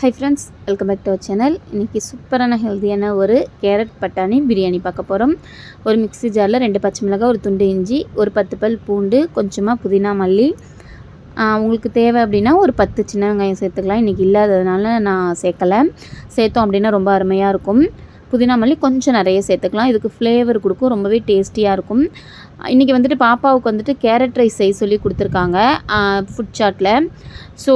Hi friends welcome back to our channel இன்றைக்கி சூப்பரான ஹெல்த்தியான ஒரு கேரட் பட்டாணி பிரியாணி பார்க்க போகிறோம் ஒரு மிக்ஸி ஜாரில் ரெண்டு பச்சை மிளகாய் ஒரு துண்டு இஞ்சி ஒரு பத்து பல் பூண்டு கொஞ்சமாக புதினா மல்லி. உங்களுக்கு தேவை அப்படின்னா ஒரு பத்து சின்ன வெங்காயம் சேர்த்துக்கலாம். இன்றைக்கி இல்லாததுனால நான் சேர்க்கலை. சேர்த்தோம் அப்படின்னா ரொம்ப அருமையாக இருக்கும். புதினா மல்லி கொஞ்சம் நிறைய சேர்த்துக்கலாம். இதுக்கு ஃப்ளேவர் கொடுக்கும் ரொம்பவே டேஸ்டியாக இருக்கும். இன்றைக்கி வந்துட்டு பாப்பாவுக்கு வந்துட்டு கேரட் ரைஸ் செய்ய சொல்லி கொடுத்துருக்காங்க ஃபுட் சாட்டில் ஸோ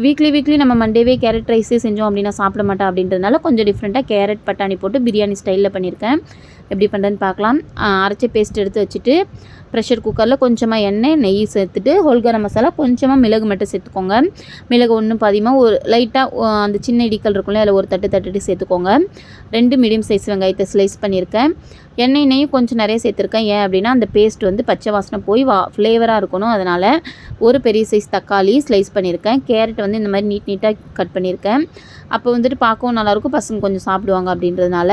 வீக்லி வீக்லி நம்ம மண்டேவே கேரட் ரைஸே செஞ்சோம் அப்படின்னா சாப்பிட மாட்டா அப்படின்றதுனால கொஞ்சம் டிஃப்ரெண்ட்டாக கேரட் பட்டாணி போட்டு பிரியாணி ஸ்டைலில் பண்ணியிருக்கேன். எப்படி பண்ணுறேன்னு பார்க்கலாம். அரைச்ச பேஸ்ட் எடுத்து வச்சுட்டு ப்ரெஷர் குக்கரில் கொஞ்சமாக எண்ணெய் நெய் சேர்த்துட்டு ஹோல்கரம் மசாலா கொஞ்சமாக மிளகு மட்டும் சேர்த்துக்கோங்க. மிளகு ஒன்றும் பாதியமாக ஒரு லைட்டாக அந்த சின்ன இடிக்கல் இருக்கும்ல அதில் ஒரு தட்டு தட்டுட்டு சேர்த்துக்கோங்க. ரெண்டு மீடியம் சைஸ் வெங்காயத்தை ஸ்லைஸ் பண்ணியிருக்கேன். எண்ணெய் நெய்யும் கொஞ்சம் நிறைய சேர்த்துருக்கேன். ஏன் அப்படின்னா அந்த பேஸ்ட் வந்து பச்சை வாசனை போய் வா ஃப்ளேவராக இருக்கணும். அதனால் ஒரு பெரிய சைஸ் தக்காளி ஸ்லைஸ் பண்ணியிருக்கேன். கேரட் வந்து இந்த மாதிரி நீட் நீட்டாக கட் பண்ணியிருக்கேன். அப்போ வந்துட்டு பார்க்கவும் நல்லாயிருக்கும். பசங்க கொஞ்சம் சாப்பிடுவாங்க அப்படின்றதுனால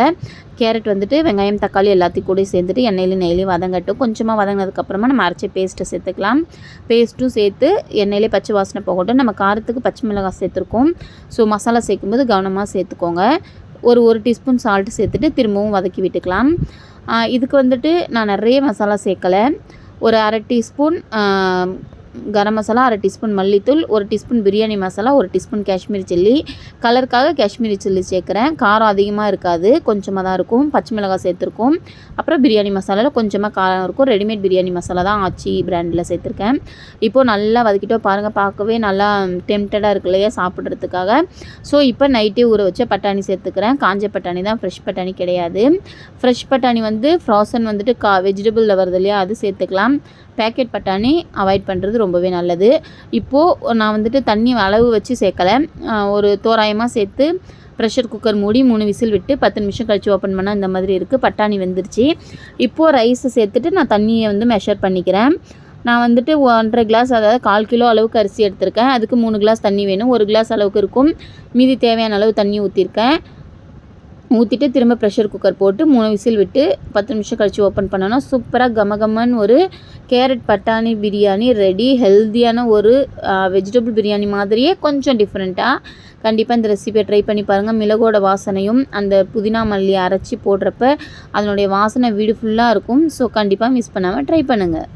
கேரட் வந்துட்டு வெங்காயம் தக்காளி எல்லாத்தையும் கூட சேர்த்துட்டு எண்ணெயிலையும் நெய்லையும் வதங்கட்டும். கொஞ்சமாக அதுக்கப்புறமா நம்ம அரைச்ச பேஸ்ட்டை சேர்த்துக்கலாம். பேஸ்ட்டும் சேர்த்து எண்ணெயிலே பச்சை வாசனை போகட்டும். நம்ம காரத்துக்கு பச்சை மிளகாய் சேர்த்துருக்கோம். ஸோ மசாலா சேர்க்கும்போது கவனமாக சேர்த்துக்கோங்க. ஒரு ஒரு டீஸ்பூன் சால்ட்டு சேர்த்துட்டு திரும்பவும் வதக்கி விட்டுக்கலாம். இதுக்கு வந்துட்டு நான் நிறைய மசாலா சேர்க்கலை. ஒரு அரை டீஸ்பூன் கரம் மசாலா அரை டீஸ்பூன் மல்லித்தூள் ஒரு டீஸ்பூன் பிரியாணி மசாலா ஒரு டீஸ்பூன் காஷ்மீரி சில்லி. கலருக்காக காஷ்மீரி சில்லி சேர்க்குறேன். காரம் அதிகமாக இருக்காது. கொஞ்சமாக தான் இருக்கும். பச்சை மிளகாய் சேர்த்துருக்கோம். அப்புறம் பிரியாணி மசாலாவில் கொஞ்சமாக காரம் இருக்கும். ரெடிமேட் பிரியாணி மசாலா தான் ஆச்சி பிராண்டில் சேர்த்துருக்கேன். இப்போது நல்லா வதக்கிட்டோம். பாருங்கள் பார்க்கவே நல்லா டெம்டடாக இருக்கு இல்லையா சாப்பிட்றதுக்காக. ஸோ இப்போ நைட்டே ஊற வச்ச பட்டாணி சேர்த்துக்கிறேன். காஞ்ச பட்டாணி தான். ஃப்ரெஷ் பட்டாணி கிடையாது. ஃப்ரெஷ் பட்டாணி வந்து ஃப்ராசன் வந்துட்டு கா வெஜிடபிளில் வருது இல்லையா அது சேர்த்துக்கலாம். பேக்கெட் பட்டாணி அவாய்ட் பண்ணுறது ரொம்பவே நல்லது. இப்போது நான் வந்துட்டு தண்ணி அளவு வச்சு சேர்க்கலை. ஒரு தோராயமாக சேர்த்து ப்ரெஷர் குக்கர் மூடி மூணு விசில் விட்டு பத்து நிமிஷம் கழித்து ஓப்பன் பண்ணால் இந்த மாதிரி இருக்குது பட்டாணி வெந்துருச்சு. இப்போது ரைஸை சேர்த்துட்டு நான் தண்ணியை வந்து மெஷர் பண்ணிக்கிறேன். நான் வந்துட்டு ஒன்றரை கிளாஸ் அதாவது கால் கிலோ அளவுக்கு அரிசி எடுத்திருக்கேன். அதுக்கு மூணு கிளாஸ் தண்ணி வேணும். ஒரு கிளாஸ் அளவுக்கு இருக்கும். மீதி தேவையான அளவு தண்ணி ஊற்றிருக்கேன் ஊற்றிட்டு திரும்ப ப்ரெஷர் குக்கர் போட்டு மூணு விசில் விட்டு பத்து நிமிஷம் கழித்து ஓப்பன் பண்ணோன்னா சூப்பராக கமகமன் ஒரு கேரட் பட்டாணி பிரியாணி ரெடி ஹெல்த்தியான ஒரு வெஜிடபிள் பிரியாணி மாதிரியே கொஞ்சம் டிஃப்ரெண்ட்டாக கண்டிப்பாக இந்த ரெசிபியை ட்ரை பண்ணி பாருங்கள் மிளகோட வாசனையும் அந்த புதினா மல்லி அரைச்சி போடுறப்ப அதனுடைய வாசனை வீடு ஃபுல்லாக இருக்கும். ஸோ கண்டிப்பாக மிஸ் பண்ணாமல் ட்ரை பண்ணுங்கள்